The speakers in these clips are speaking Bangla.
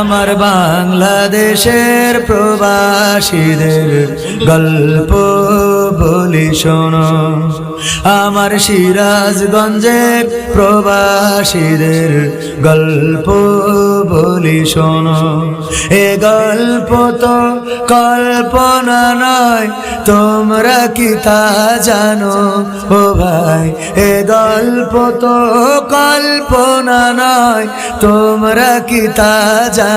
আমার বাংলাদেশের প্রবাসীদের গল্প বলি শোনো। আমার সিরাজগঞ্জের প্রবাসীদের গল্প বলি শোনো। এ গল্প তো কল্পনা নয়, তোমরা কি তা জানো? ও ভাই, এ গল্প তো কল্পনা নয়, তোমরা কি তা জানো?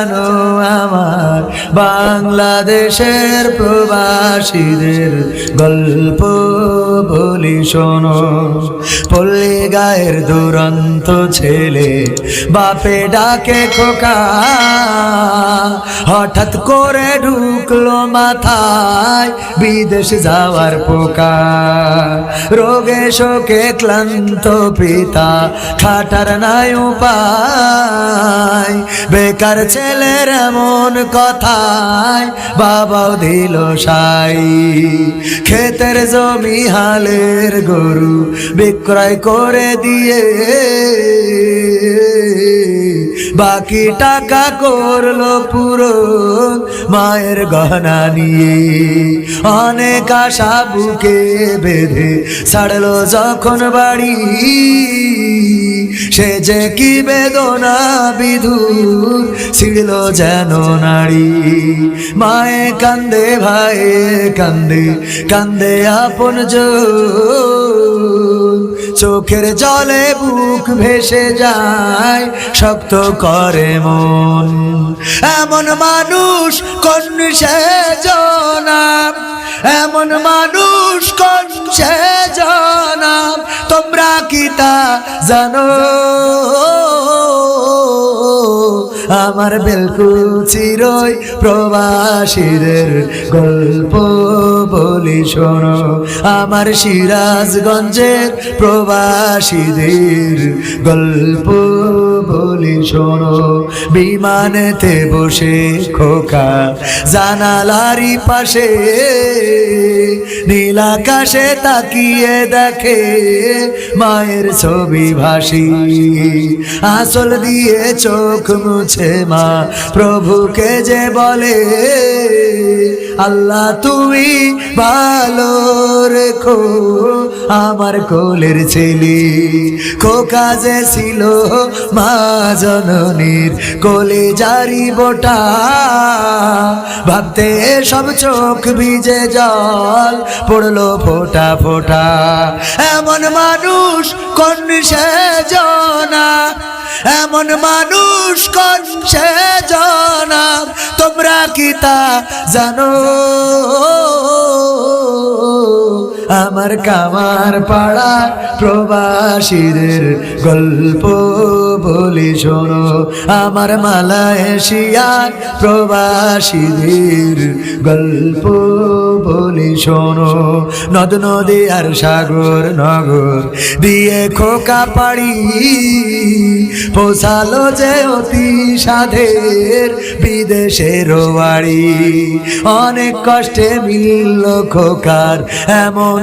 আমার বাংলাদেশের প্রবাসীদের গল্প বলি শোনো। পল্লী গায়ের দুরন্ত ছেলে বাপে ডাকে খোকা। হঠাৎ করে ঢুকলো মাথায় বিদেশ যাওয়ার পোকা। রোগে শোকে ক্লান্ত পিতা, খাটার নাই উপায়। বেকার ছেলের এমন কথায় বাবাও দিল সাই। ক্ষেতের জমি হালের গরু বিক্রয় করে দিয়ে বাকি টাকা করল পুরো মায়ের গহনা নিয়ে। অনেক আশা বুকে বেঁধে ছাড়লো যখন বাড়ি। সে যে কি বেদনা বিধুর ছিড়ল যেন নারী। মায়ে কান্দে, ভাইয়ে কান্দে কান্দে আপন চোখের জলে বুক ভেসে যায়, শক্ত করে মন। এমন মানুষ কোন সে জনাম এমন মানুষ কোন সে জনাম তোমরা জানো আমার বেলকুল চিরই প্রবাসীদের গল্প বলি শোনো। আমার সিরাজগঞ্জের প্রবাসীদের গল্প বলি শোনো, বিমানেতে বসে খোকা জানালারি পাশে, নীল আকাশে তাকিয়ে দেখে মায়ের ছবি ভাসি। আসল দিয়ে চোখ মুছে মা, প্রভুকে যে বলে, আল্লাহ, তুমি ভালো রেখো আমার কোলের ছেলে। খোকা যে ছিল মা জননীর কোলে জারি বোটা। ভাবতে সব চোখ ভিজে জল, পড়ল ফোটা ফোটা। এমন মানুষ কোন সে জনা এমন মানুষ কোন সে জনা তোমরা কি তা জানো? আমার কামার পাড়া প্রবাসীদের গল্প বলি শোনো। আমার মালয়েশিয়ার প্রবাসীদের গল্প বলি শোনো। নদ, নদী আর সাগর, নগর দিয়ে খোকা পাড়ি পোষালো যে অতি সাধের বিদেশের বাড়ি। অনেক কষ্টে মিলল খোকার এমন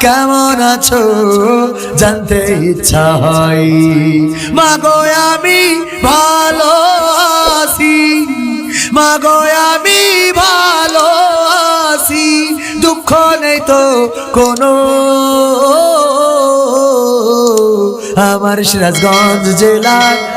কেমন আছো? জানতে ইচ্ছা হয়। মা গো আমি ভালো আছি মা গো আমি ভালো আছি দুঃখ নেই তো কোনো। আমার সিরাজগঞ্জ জেলার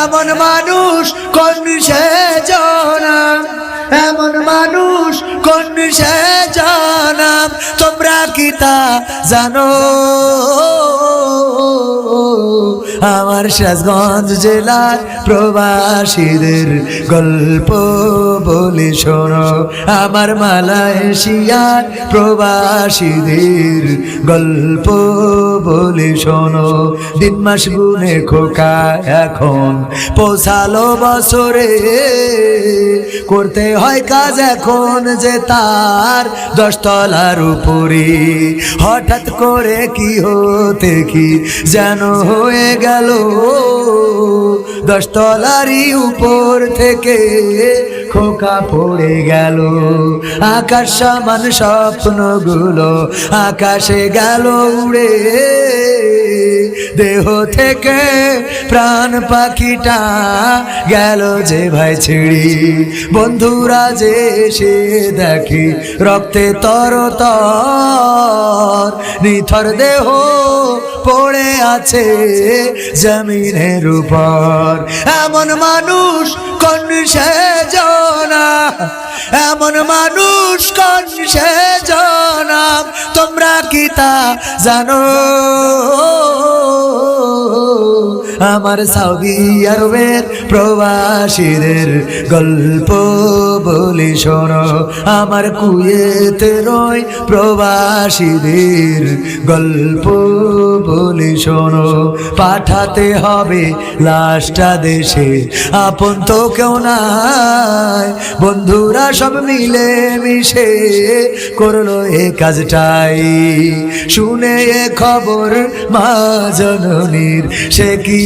এমন মানুষ কোন সে জানা? এমন মানুষ কোন সে জানাম তোমরা কি তা জানো? আমার শেষগঞ্জ জেলার প্রবাসীদের গল্প বলে শোনো। আমার মালয়েশিয়ার প্রবাসীদের গল্প বলে শোনো। দিন মাস গুনে খোকা এখন, পৌঁছালো বছরে। করতে হয় কাজ এখন যে তার দশতলার উপরে। হঠাৎ করে কি হতে কি যেন হয়ে গেল দশতলারই উপর থেকে খোকা পড়ে গেল। আকাশ সমান স্বপ্নগুলো আকাশে গেল উড়ে। দেহ থেকে প্রাণ পাখিটা গেল যে ভাই ছিড়ি। বন্ধুরা যে সে দেখি রক্তে তর তর, নিথর দেহ পড়ে আছে। জমিনের উপর। এমন মানুষ কোন সে জনা? এমন মানুষ কোন সে জনা? তোমরা কি তা জানো? আমার সৌদি আরবের প্রবাসীদের গল্প বলি শোনো। আমার কুয়েতে রয় প্রবাসীদের গল্প বলি শোনো। পাঠাতে হবে লাশটা দেশে, আপন তো কেউ নাই। বন্ধুরা সব মিলে মিশে করল এ কাজটাই। শুনে এ খবর মা জননীর, সে কি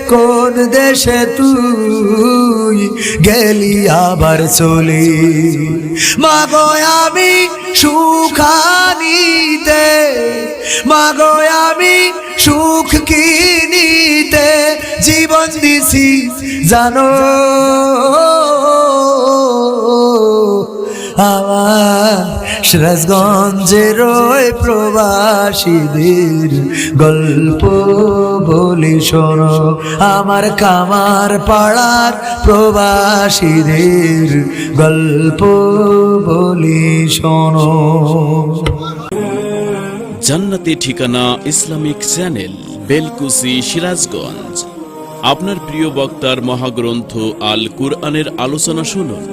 কোন দেশে তুই গেলি আবার চলি? মাগো আমি সুখানিতে, মাগো আমি সুখ কিনিতে জীবন দিছি, জানো? আমার সিরাজগঞ্জের ওই প্রবাসীদের গল্প বলি শোনো। আমার কামার পাড়ার প্রবাসীদের গল্প বলি শোনো। জান্নাতি ঠিকানা ইসলামিক চ্যানেল, বেলকুসি, সিরাজগঞ্জ। আপনার প্রিয় বক্তার মহাগ্রন্থ আল কুরআনের আলোচনা শুনুন।